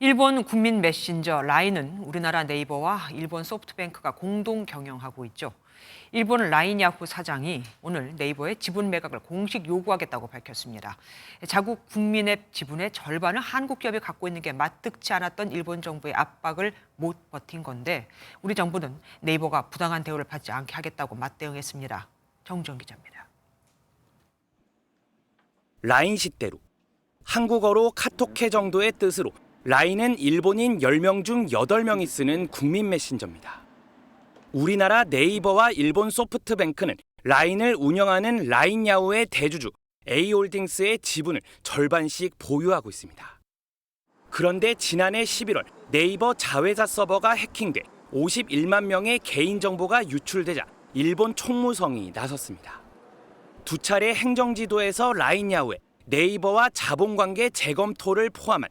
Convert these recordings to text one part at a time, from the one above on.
일본 국민 메신저 라인은 우리나라 네이버와 일본 소프트뱅크가 공동 경영하고 있죠. 일본 라인 야후 사장이 오늘 네이버의 지분 매각을 공식 요구하겠다고 밝혔습니다. 자국 국민의 지분의 절반을 한국 기업이 갖고 있는 게 마뜩지 않았던 일본 정부의 압박을 못 버틴 건데 우리 정부는 네이버가 부당한 대우를 받지 않게 하겠다고 맞대응했습니다. 정정 기자입니다. 라인 식대로 한국어로 카톡해 정도의 뜻으로 라인은 일본인 10명 중 8명이 쓰는 국민 메신저입니다. 우리나라 네이버와 일본 소프트뱅크는 라인을 운영하는 라인야후의 대주주 A홀딩스의 지분을 절반씩 보유하고 있습니다. 그런데 지난해 11월 네이버 자회사 서버가 해킹돼 51만 명의 개인 정보가 유출되자 일본 총무성이 나섰습니다. 두 차례 행정지도에서 라인야후에 네이버와 자본관계 재검토를 포함한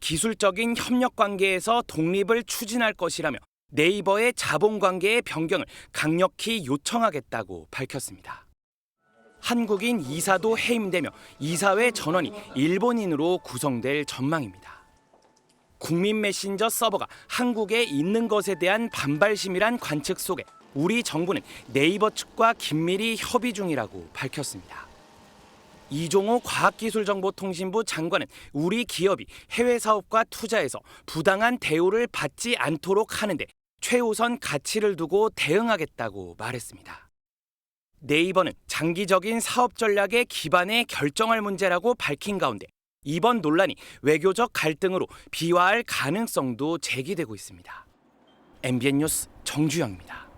기술적인 협력 관계에서 독립을 추진할 것이라며 네이버의 자본 관계의 변경을 강력히 요청하겠다고 밝혔습니다. 한국인 이사도 해임되며 이사회 전원이 일본인으로 구성될 전망입니다. 국민 메신저 서버가 한국에 있는 것에 대한 반발심이란 관측 속에 우리 정부는 네이버 측과 긴밀히 협의 중이라고 밝혔습니다. 이종호 과학기술정보통신부 장관은 우리 기업이 해외 사업과 투자에서 부당한 대우를 받지 않도록 하는데 최우선 가치를 두고 대응하겠다고 말했습니다. 네이버는 장기적인 사업 전략의 기반에 결정할 문제라고 밝힌 가운데 이번 논란이 외교적 갈등으로 비화할 가능성도 제기되고 있습니다. MBN 뉴스 정주영입니다.